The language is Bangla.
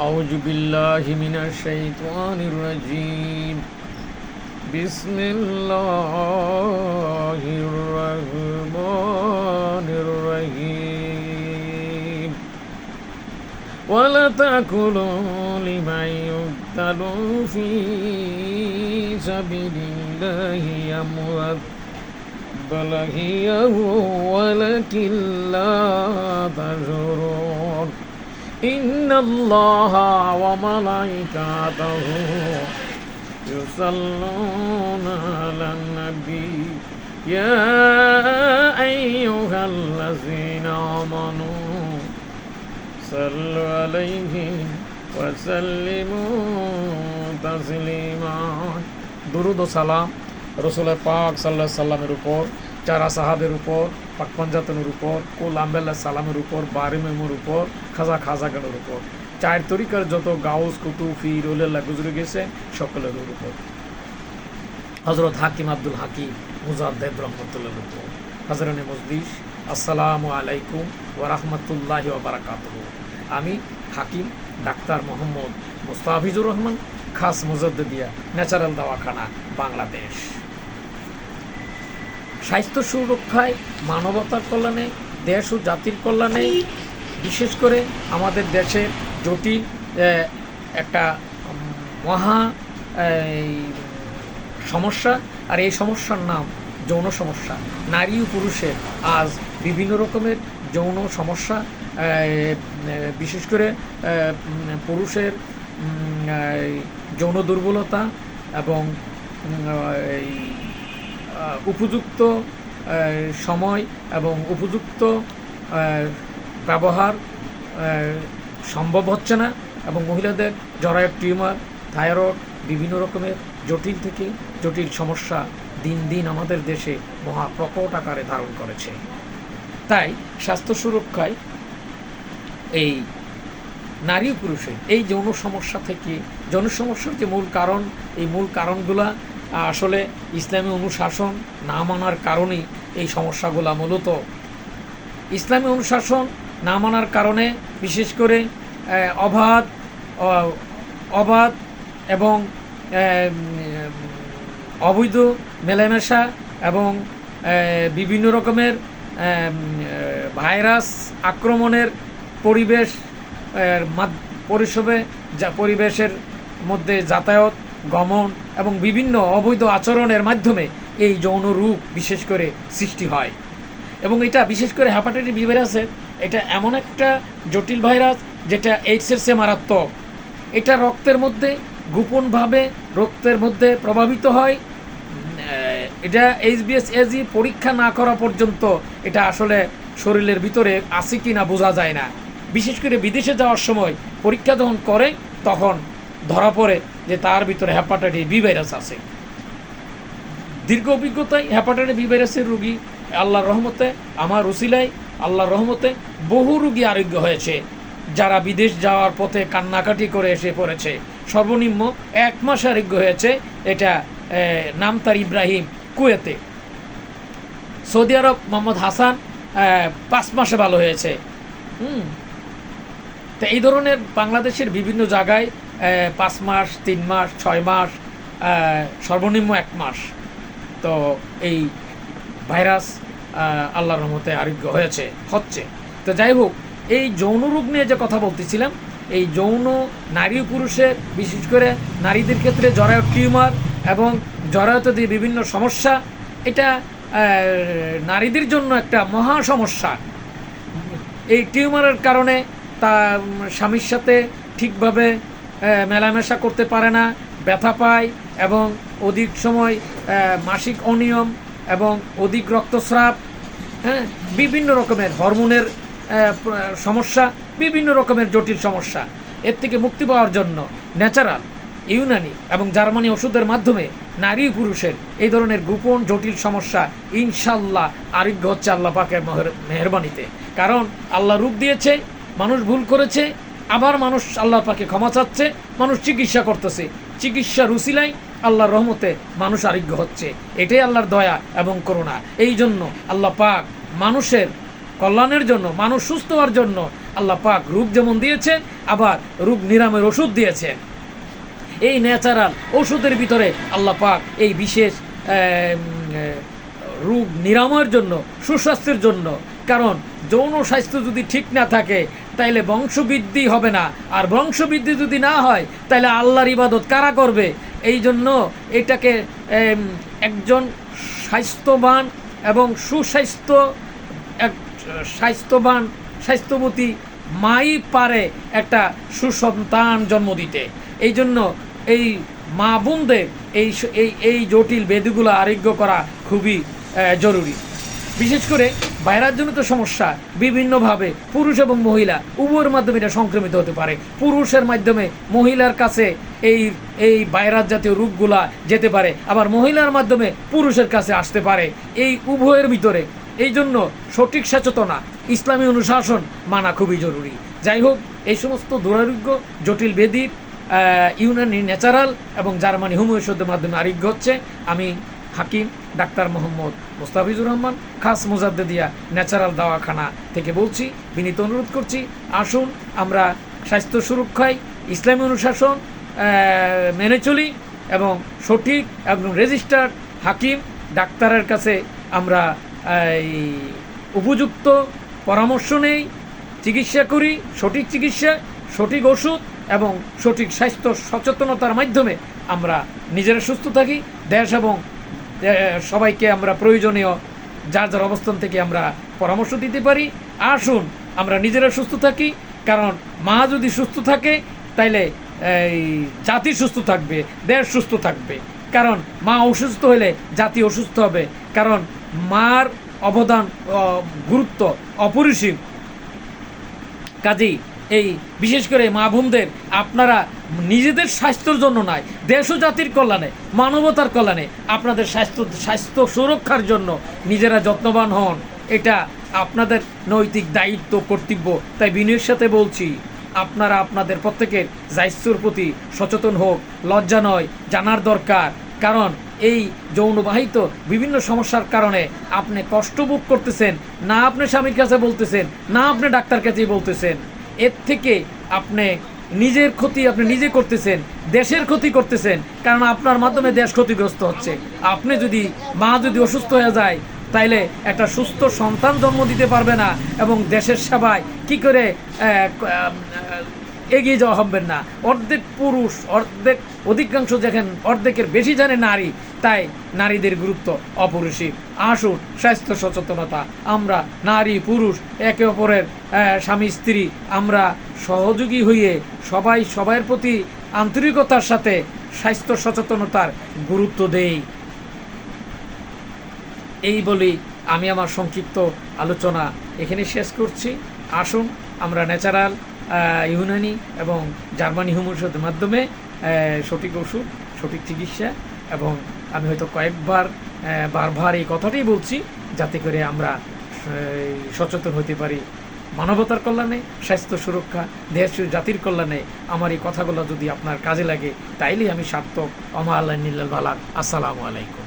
أعوذ بالله من الشيطان الرجيم بسم الله الرحمن الرحيم ولا تأكلوا لمن يقتل في سبيل الله أموات بل هي ولكن لا تشعرون إن الله وملائكته يصلون على النبي يا أيها الذين آمنوا صلوا عليه وسلموا تسليما দুরুদ ও সালাম রসুলের পাক সাল্লাহ সাল্লামের উপর চারা সাহাবের উপর, পাক পঞ্জাতনের উপর, কুল আম্বেল্লা সালামের উপর, বারি মেমুর উপর, খাজা খাজাগানের উপর। চার তরিকার যত গাউস কুতু ফির গুজরে গেছে, সকলের উপর। হজরত হাকিম আব্দুল হাকিম, মুজাদ্দেদ রহমতুল্লাহ উপর। হজরনে মজলিস আসসালামু আলাইকুম ওরহমতুল্লাহ বারাকাত আমি হাকিম ডাক্তার মোহাম্মদ মুস্তাফিজুর রহমান, খাস মুজদ্দিয়া ন্যাচারাল দাওয়াখানা, বাংলাদেশ। স্বাস্থ্য সুরক্ষায়, মানবতার কল্যাণে, দেশ ও জাতির কল্যাণে, বিশেষ করে আমাদের দেশের জটিল একটা মহা সমস্যা। আর এই সমস্যার নাম যৌন সমস্যা। নারী ও পুরুষের আজ বিভিন্ন রকমের যৌন সমস্যা বিশেষ করে পুরুষের যৌন দুর্বলতা এবং উপযুক্ত সময় এবং উপযুক্ত ব্যবহার সম্ভব হচ্ছে না এবং মহিলাদের জরায়ু টিউমার, থাইরয়েড, বিভিন্ন রকমের জটিল থেকে জটিল সমস্যা দিন দিন আমাদের দেশে মহা প্রকট আকারে ধারণ করেছে। তাই স্বাস্থ্য সুরক্ষায় এই নারী পুরুষের এই যৌন সমস্যা থেকে, যৌন সমস্যার যে মূল কারণ, এই মূল কারণগুলা আসলে ইসলামী অনুশাসন না মানার কারণেই এই সমস্যাগুলো মূলত। ইসলামী অনুশাসন না মানার কারণে বিশেষ করে অবাধ অবাধ এবং অবৈধ মেলামেশা এবং বিভিন্ন রকমের ভাইরাস আক্রমণের পরিবেশ পরিষবে যা, পরিবেশের মধ্যে যাতায়াত গমন এবং বিভিন্ন অবৈধ আচরণের মাধ্যমে এই যৌন রূপ বিশেষ করে সৃষ্টি হয়। এবং এটা বিশেষ করে হ্যাপাটাইটিস বি ভাইরাসের, এটা এমন একটা জটিল ভাইরাস যেটা এইডসের চেয়ে মারাত্মক। এটা রক্তের মধ্যে গোপনভাবে রক্তের মধ্যে প্রভাবিত হয়। এটা এইচবিএস এজি পরীক্ষা না করা পর্যন্ত এটা আসলে শরীরের ভিতরে আছে কি না বোঝা যায় না। বিশেষ করে বিদেশে যাওয়ার সময় পরীক্ষা যখন করে, তখন ধরা পড়ে যে তার ভিতরে হ্যাপাটাইটিস বি ভাইরাস আছে। দীর্ঘ অভিজ্ঞতায় হ্যাপাটাইটিস বি ভাইরাসের রুগী আল্লাহর রহমতে আমার রুসিলাই আল্লাহর রহমতে বহু রুগী আরোগ্য হয়েছে। যারা বিদেশ যাওয়ার পথে কান্নাকাটি করে এসে পড়েছে সর্বনিম্ন এক মাস আরোগ্য হয়েছে। এটা এ, নামতার ইব্রাহিম কুয়েতে। সৌদি আরব মোহাম্মদ হাসান পাঁচ মাসে ভালো হয়েছে। হুম। তো এই ধরনের বাংলাদেশের বিভিন্ন জায়গায় পাঁচ মাস, তিন মাস, ছয় মাস সর্বনিম্ন এক মাস। তো এই ভাইরাস আল্লাহর রহমতে আরোগ্য হয়েছে, হচ্ছে। তো যাই হোক, এই যৌন রোগ নিয়ে যে কথা বলতেছিলাম, এই যৌন নারী পুরুষের, বিশেষ করে নারীদের ক্ষেত্রে জরায়ু টিউমার এবং জরায়ুতে দিয়ে বিভিন্ন সমস্যা, এটা নারীদের জন্য একটা মহা সমস্যা। এই টিউমারের কারণে তা স্বামীর সাথে ঠিকভাবে মেলামেশা করতে পারে না, ব্যথা পায় এবং অধিক সময় মাসিক অনিয়ম এবং অধিক রক্তস্রাব হ্যাঁ বিভিন্ন রকমের হরমোনের সমস্যা, বিভিন্ন রকমের জটিল সমস্যা। এর থেকে মুক্তি পাওয়ার জন্য ন্যাচারাল, ইউনানি এবং জার্মানি ওষুধের মাধ্যমে নারী পুরুষের এই ধরনের গোপন জটিল সমস্যা ইনশাল্লাহ আরোগ্য হচ্ছে আল্লাহ পাকের মেহরবানিতে। কারণ আল্লাহ রূপ দিয়েছে, মানুষ ভুল করেছে আবার মানুষ আল্লাহ পাকে ক্ষমা চাচ্ছে, মানুষ চিকিৎসা করতেছে। চিকিৎসা রুসিলাই আল্লাহর রহমতে মানুষ আরোগ্য হচ্ছে। এটাই আল্লাহর দয়া এবং করুণা। এই জন্য আল্লাহ পাক মানুষের কল্যাণের জন্য, মানুষ সুস্থ হওয়ার জন্য আল্লাহ পাক রোগ যেমন দিয়েছেন আবার রোগ নিরামের ওষুধ দিয়েছেন এই ন্যাচারাল ওষুধের ভিতরে আল্লাহ পাক এই বিশেষ রোগ নিরাময়ের জন্য, সুস্বাস্থ্যের জন্য, কারণ যৌন স্বাস্থ্য যদি ঠিক না থাকে তাইলে বংশবৃদ্ধি হবে না। আর বংশবৃদ্ধি যদি না হয় তাহলে আল্লাহর ইবাদত কারা করবে? এই জন্য এটাকে একজন স্বাস্থ্যবান এবং সুস্বাস্থ্য, এক, স্বাস্থ্যবান, স্বাস্থ্যবতী মাই পারে একটা সুসন্তান জন্ম দিতে। এই জন্য এই মা বোনদের এই এই এই জটিল বেদিগুলো আরোগ্য করা খুবই জরুরি। বিশেষ করে বাইরাজনিত সমস্যা, বিভিন্নভাবে পুরুষ এবং মহিলা, উভয়ের মাধ্যমে এটা সংক্রমিত হতে পারে। পুরুষের মাধ্যমে মহিলার কাছে এই এই বাইরাজ জাতীয় রোগগুলা যেতে পারে, আবার মহিলার মাধ্যমে পুরুষের কাছে আসতে পারে। এই উভয়ের ভিতরে, এই জন্য সঠিক সচেতনা ইসলামী অনুশাসন মানা খুবই জরুরি। যাই হোক, এই সমস্ত দুরারোগ্য, জটিল বেদির ইউনানি ন্যাচারাল এবং জার্মানি হোমিওপ্যাথির মাধ্যমে আরোগ্য হচ্ছে। আমি হাকিম ডাক্তার মোহাম্মদ মোস্তাফিজুর রহমান খাস মুজাদ্দেদিয়া ন্যাচারাল দাওয়াখানা থেকে বলছি বিনীত অনুরোধ করছি আসুন আমরা স্বাস্থ্য সুরক্ষায় ইসলামী অনুশাসন মেনে চলি এবং সঠিক এবং রেজিস্টার্ড হাকিম ডাক্তারের কাছে আমরা এই, উপযুক্ত পরামর্শ নেই চিকিৎসা করি সঠিক চিকিৎসা সঠিক ওষুধ এবং সঠিক স্বাস্থ্য সচেতনতার মাধ্যমে আমরা নিজেরা সুস্থ থাকি দেশ এবং সবাইকে আমরা প্রয়োজনীয় যার যার অবস্থান থেকে আমরা পরামর্শ দিতে পারি। আসুন, আমরা নিজেরা সুস্থ থাকি, কারণ মা যদি সুস্থ থাকে, তাইলে এই জাতি সুস্থ থাকবে, দেশ সুস্থ থাকবে। কারণ মা অসুস্থ হলে জাতি অসুস্থ হবে। কারণ মার অবদান গুরুত্ব অপরিসীম। কাজেই এই বিশেষ করে মা বোনদের, আপনারা নিজেদের স্বাস্থ্যর জন্য নয়, দেশ ও জাতির কল্যাণে, মানবতার কল্যাণে আপনাদের স্বাস্থ্য স্বাস্থ্য সুরক্ষার জন্য নিজেরা যত্নবান হন। এটা আপনাদের নৈতিক দায়িত্ব, কর্তব্য। তাই বিনয়ের সাথে বলছি, আপনারা আপনাদের প্রত্যেকের দায়িত্বর প্রতি সচেতন হোক, লজ্জা নয়, জানার দরকার। কারণ এই যৌনবাহিত বিভিন্ন সমস্যার কারণে আপনি কষ্ট ভোগ করতেছেন, না আপনি স্বামীর কাছে বলতেছেন, না আপনি ডাক্তার কাছেই বলতেছেন। এর থেকে আপনি নিজের ক্ষতি আপনি নিজে করতেছেন, দেশের ক্ষতি করতেছেন, কারণ আপনার মাধ্যমে দেশ ক্ষতিগ্রস্ত হচ্ছে। আপনি যদি, মা যদি অসুস্থ হয়ে যায়, তাইলে একটা সুস্থ সন্তান জন্ম দিতে পারবে না এবং দেশের সেবায় কি করে এগিয়ে যাওয়া হবেন না। অর্ধেক পুরুষ, অর্ধেক অধিকাংশ যেখানে অর্ধেকের বেশি জানে নারী, তাই নারীদের গুরুত্ব অপরিসীম আসুন, স্বাস্থ্য সচেতনতা, আমরা নারী, পুরুষ, একে অপরের স্বামী, স্ত্রী, আমরা সহযোগী হয়ে সবাই সবার প্রতি আন্তরিকতার সাথে স্বাস্থ্য সচেতনতার গুরুত্ব দেই। এই বলি আমি আমার সংক্ষিপ্ত আলোচনা এখানে শেষ করছি। আসুন, আমরা ন্যাচারাল ইউনানি এবং জার্মানি হোমিওপ্যাথির মাধ্যমে সঠিক ওষুধ, সঠিক চিকিৎসা এবং আমি হয়তো কয়েকবার বারবার এই কথাটাই বলছি যাতে করে আমরা সচেতন হতে পারি। মানবতার কল্যাণে, স্বাস্থ্য সুরক্ষা, দেশ জাতির কল্যাণে আমার এই কথাগুলো যদি আপনার কাজে লাগে তাইলে আমি সার্থক অমা আল্লাহ নিল্লাল বালাক। আসসালামু আলাইকুম।